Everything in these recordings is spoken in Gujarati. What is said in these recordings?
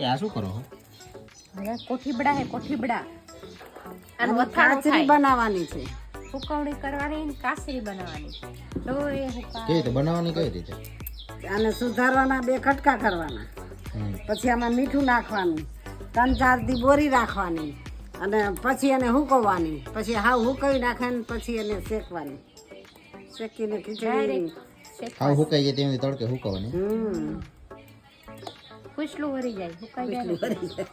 એ આ શું કરો હવે કોઠીબડા હે કોઠીબડા. અને વથાણો થાય. બનાવવાની છે. સુકવણી કરવાની ને કાસરી બનાવવાની તો એ હુકા રીતે બનાવવાની કઈ રીતે? અને સુધારવાના બે કટકા કરવાના. પછી આમાં મીઠું નાખવાનું ત્રણ ચાર દી બોરી રાખવાની અને પછી એને હુકવવાની. પછી હાવ હુકવી ને પછી એને શેકવાની. શેકીને ખીચડી. હાવ હુકાઈ જાય તેમાંથી તડકે હુકવવાની. હમ. પૂછલું હરી જાય સુકાઈ જાય.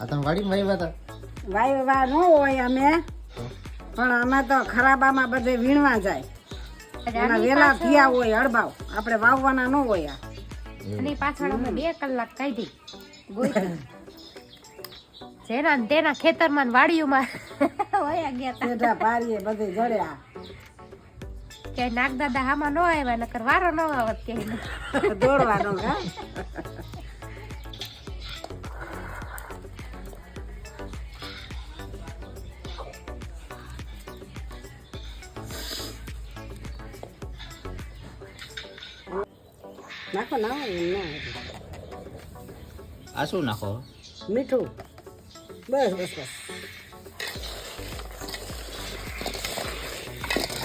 આ તમે વાડી વાવ્યા હતા? વાય વા ન હોય અમે પણ અમે તો ખરાબામાં બધે વીણવા જાય. એના વેલા થયા હોય હળબાવ આપણે વાવવાના ન હોય આ. એની પાછળ અમે બે કલાક કાઢી. ગોઈ જેના તેના ખેતરમાં વાડીઓમાં વયા ગયા તા. પારીએ બધે જડ્યા. કે નાગ દાદા આમાં ન આવ્યા નકર વારો ન આવત કે. દોડવાનો હા નાખો ના ના આ શું નાખો? મીઠું. બસ બસ બસ.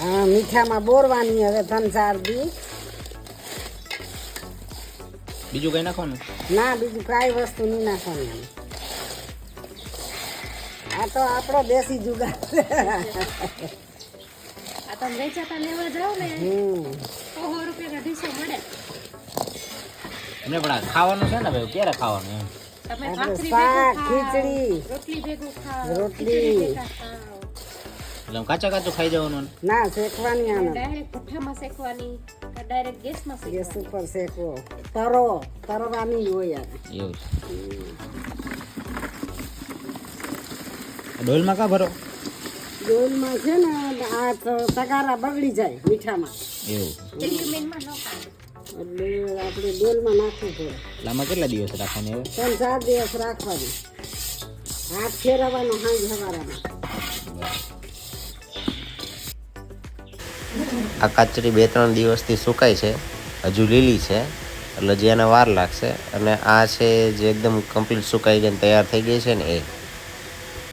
મીઠામાં બોરવાની હવે ધનસાર બી. બીજું કઈ નાખવાનું? ના બીજું કાંઈ વસ્તુ નહીં નાખવાની. આ તો આપણો દેશી જુગાર. આ તો વેચાતા લેવા જાવ ને. ઓહો રૂપિયા રૂપિયા ઢીસો મળે. એમને પણ ખાવાનું છે ને ભાઈ ક્યારે ખાવાનું એમ? તમે ભાખરી શાક ભેગું ખાઓ, રોટલી. ખીચડી ભેગું ખાઓ. રોટલી. એટલે કાચા કાચું ખાઈ જવાનું ના. શેકવાની આને ડાયરેક્ટ ભઠ્ઠામાં શેકવાની કે ડાયરેક્ટ ગેસમાં ગેસ ઉપર શેકવો. તરો તરવાની હોય આને એવું છે. ડોલમાં કા ભરો? ડોલમાં છે ને આ તો તગારા બગડી જાય મીઠામાં. એવું. એટલે આપણે ડોલમાં નાખવું પડે. એટલે કેટલા દિવસ રાખવાની હવે ત્રણ ચાર દિવસ રાખવાની. હાથ ફેરવવાનો હાંજ હવારામાં. આ કાચરી બે ત્રણ દિવસથી સુકાય છે. હજુ લીલી છે. એટલે જે એને વાર લાગશે. અને આ છે જે એકદમ કમ્પ્લીટ સુકાઈ ગઈ તૈયાર થઈ ગઈ છે ને એ.